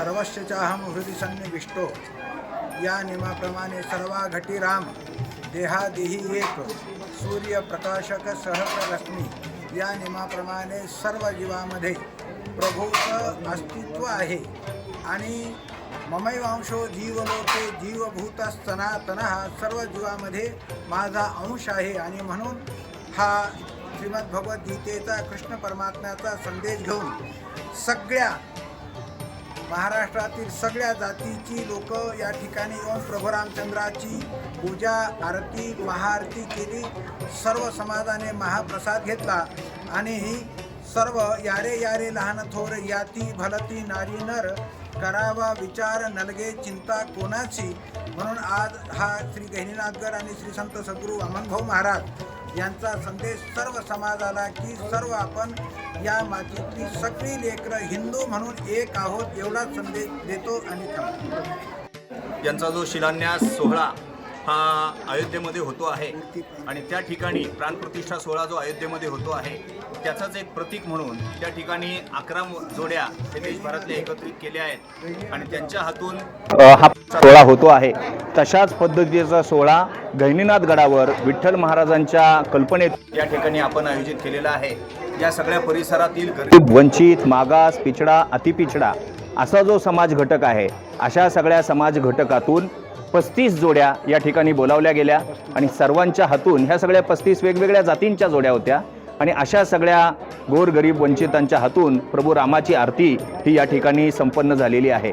सर्वस्य चाहम हृदय सन्निविष्टो। या नियमाप्रमाणे सर्वा घटी राम देहादेही एक सूर्यप्रकाशक सहस्र या नियमाप्रमाणे सर्व जीवामध्ये प्रभूचं अस्तित्व आहे। आणि ममैवांशो जीवलोके जीवभूत सनातन हा सर्व जीवामध्ये माझा अंश आहे आणि म्हणून हा श्रीमद्भगवद्गीतेचा कृष्ण परमात्म्याचा संदेश घेऊन सगळ्या महाराष्ट्रातील सगळ्या जातीची लोक या ठिकाणी येऊन प्रभुरामचंद्राची पूजा आरती महाआरती केली. सर्व समाजाने महाप्रसाद घेतला आणि ही सर्व यारे यारे लहान थोर याती भलती नारी नर करावा विचार नलगे चिंता कोणाची? म्हणून आज हा श्री गहिनीनाथगड आणि श्री संत सद्गुरू अमनभाऊ महाराज यांचा संदेश सर्व समाजाला की सर्व आपण या मातीतली सगळी लेकरं हिंदू म्हणून एक आहोत एवढाच संदेश देतो आणि यांचा जो शिलान्यास सोहळा हा अयोध्येमध्ये होतो आहे. आणि त्या ठिकाणी प्राणप्रतिष्ठा सोहळा जो अयोध्येमध्ये होतो आहे त्याचाच एक प्रतीक म्हणून त्या ठिकाणी अकरा जोड्या हे देशभरातले एकत्रित केल्या आहेत. आणि त्यांच्या हातून हा सोहळा होतो आहे. तशाच पद्धतीचा सोहळा गहिनीनाथ गडावर विठ्ठल महाराजांच्या कल्पनेत या ठिकाणी आपण आयोजित केलेला आहे. या सगळ्या परिसरातील गरीब गरीब वंचित मागास पिछडा अतिपिछडा असा जो समाज घटक आहे अशा सगळ्या समाज घटकातून पस्तीस जोड्या या ठिकाणी बोलावल्या गेल्या आणि सर्वांच्या हातून ह्या सगळ्या पस्तीस वेगवेगळ्या जातींच्या जोड्या होत्या. आणि अशा सगळ्या गोरगरीब वंचितांच्या हातून प्रभू रामाची आरती ही या ठिकाणी संपन्न झालेली आहे.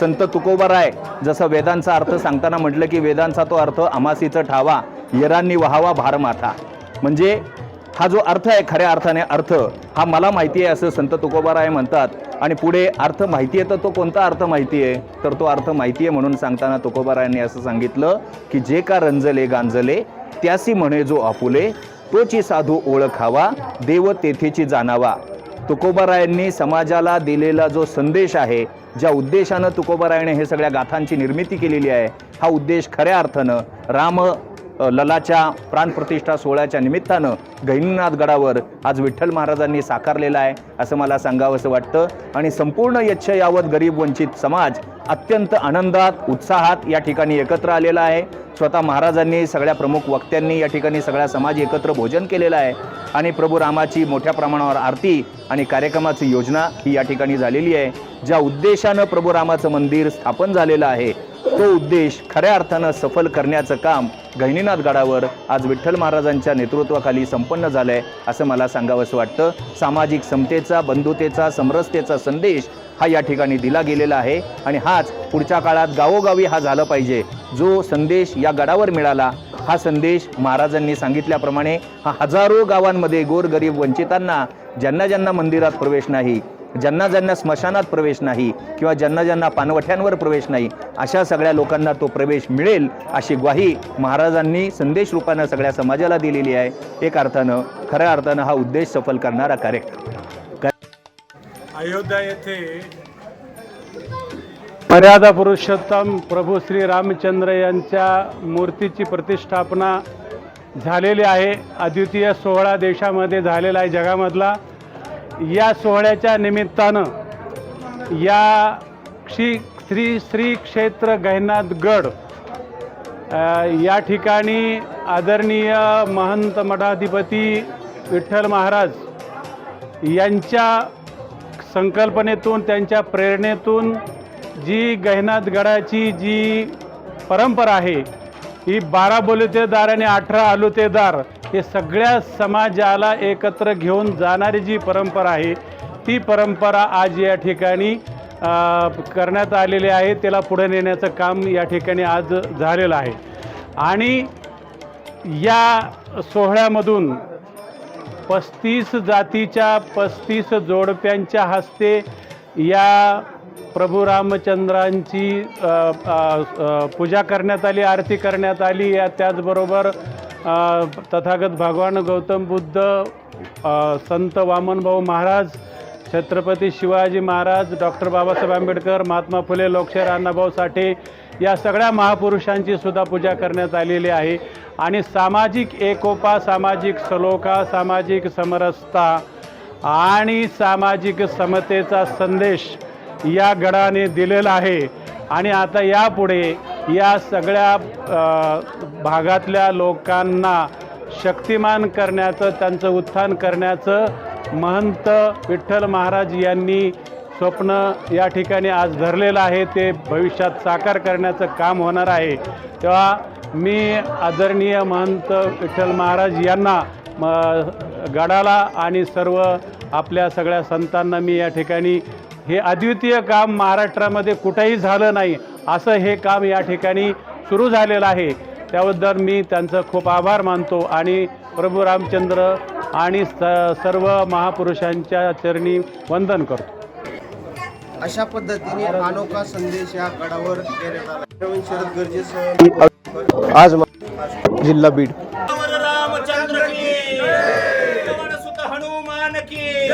संत तुकोबाराय जसं वेदांचा अर्थ सांगताना म्हटलं की वेदांचा तो अर्थ अमासीचं ठावा येरांनी वहावा भारमाथा. म्हणजे हा जो अर्थ आहे खऱ्या अर्थाने अर्थ हा मला माहिती आहे असं संत तुकोबाराय म्हणतात. आणि पुढे अर्थ माहिती आहे तर तो कोणता अर्थ माहिती आहे? तर तो अर्थ माहिती आहे म्हणून सांगताना तुकोबारायांनी असं सांगितलं की जे का रंजले गांजले त्यासी म्हणे जो आपुले तोची साधू ओळखावा देव तेथेची जाणावा. तुकोबारायांनी समाजाला दिलेला जो संदेश आहे ज्या उद्देशानं तुकोबारायाने हे सगळ्या गाथांची निर्मिती केलेली आहे हा उद्देश खऱ्या अर्थानं राम ललाच्या प्राणप्रतिष्ठा सोहळ्याच्या निमित्तानं गहिनीनाथ गडावर आज विठ्ठल महाराजांनी साकारलेला आहे असं मला सांगावंसं वाटतं. आणि संपूर्ण यच्छ यावत गरीब वंचित समाज अत्यंत आनंदात उत्साहात या ठिकाणी एकत्र आलेला आहे. स्वतः महाराजांनी सगळ्या प्रमुख वक्त्यांनी या ठिकाणी सगळ्या समाज एकत्र भोजन केलेलं आहे. आणि प्रभू रामाची मोठ्या प्रमाणावर आरती आणि कार्यक्रमाची योजना ही या ठिकाणी झालेली आहे. ज्या उद्देशानं प्रभू रामाचं मंदिर स्थापन झालेलं आहे तो उद्देश खऱ्या अर्थानं सफल करण्याचं काम गहिनीनाथ गडावर आज विठ्ठल महाराजांच्या नेतृत्वाखाली संपन्न झालं आहे असं मला सांगावंसं वाटतं. सामाजिक समतेचा बंधुतेचा समरसतेचा संदेश हा या ठिकाणी दिला गेलेला आहे आणि हाच पुढच्या काळात गावोगावी हा झाला पाहिजे. जो संदेश या गडावर मिळाला हा संदेश महाराजांनी सांगितल्याप्रमाणे हा हजारो गावांमध्ये गोरगरीब वंचितांना ज्यांना ज्यांना मंदिरात प्रवेश नाही ज्यांना ज्यांना स्मशानात प्रवेश नाही किंवा ज्यांना ज्यांना पानवठ्यांवर प्रवेश नाही अशा सगळ्या लोकांना तो प्रवेश मिळेल अशी ग्वाही महाराजांनी संदेश रूपानं सगळ्या समाजाला दिलेली आहे. एक अर्थानं खऱ्या अर्थानं हा उद्देश सफल करणारा कार्यक्रम. अयोध्या येथे मर्यादा पुरुषोत्तम प्रभू श्री रामचंद्र यांच्या मूर्तीची प्रतिष्ठापना झालेली आहे. अद्वितीय सोहळा देशामध्ये झालेला आहे जगामधला. या सोहळ्याच्या निमित्तानं या श्री श्री श्री क्षेत्र गहिनाथगड या ठिकाणी आदरणीय महंत मठाधिपती विठ्ठल महाराज यांच्या संकल्पनेतून त्यांच्या प्रेरणेतून जी गहिनाथगडाची जी परंपरा आहे ही बारा बोलुतेदार आणि अठरा आलुतेदार हे सगळ्या समाजाला एकत्र घेऊन जाणारी जी परंपरा आहे ती परंपरा आज या ठिकाणी करण्यात आलेली आहे. त्याला पुढे नेण्याचं काम या ठिकाणी आज झालेलं आहे. आणि या सोहळ्यामधून पस्तीस जातीच्या पस्तीस जोडप्यांच्या हस्ते या प्रभू रामचंद्रांची पूजा करण्यात आली आरती करण्यात आली. या त्याचबरोबर तथागत भगवान गौतम बुद्ध संत वामनभाऊ महाराज छत्रपती शिवाजी महाराज डॉक्टर बाबासाहेब आंबेडकर महात्मा फुले लोकशाहीर अण्णाभाऊ साठे या सगळ्या महापुरुषांची सुद्धा पूजा करण्यात आलेली आहे. आणि सामाजिक एकोपा सामाजिक सलोखा सामाजिक समरसता आणि सामाजिक समतेचा संदेश या गडाने दिलेला आहे. आणि आता यापुढे या सगळ्या भागातल्या लोकांना शक्तिमान करण्याचं त्यांचं उत्थान करण्याचं महंत विठ्ठल महाराज यांनी स्वप्न या ठिकाणी आज धरलेलं आहे. ते भविष्यात साकार करण्याचं काम होणार आहे. तेव्हा मी आदरणीय महंत विठ्ठल महाराज यांना म गडाला आणि सर्व आपल्या सगळ्या संतांना मी या ठिकाणी हे अद्वितीय काम महाराष्ट्रामध्ये कुठेही झालं नाही. असं हे काम या ठिकाणी सुरू झालेलं आहे. त्याबद्दल मी त्यांचं खूप आभार मानतो आणि प्रभू रामचंद्र आणि स सर्व महापुरुषांच्या चरणी वंदन करतो. अशा पद्धतीने अनोखा संदेश या गडावर देण्यात आला. प्रवीण शरद गरजेसह आज जिल्हा बीड. रामचंद्र की सुत हनुमान की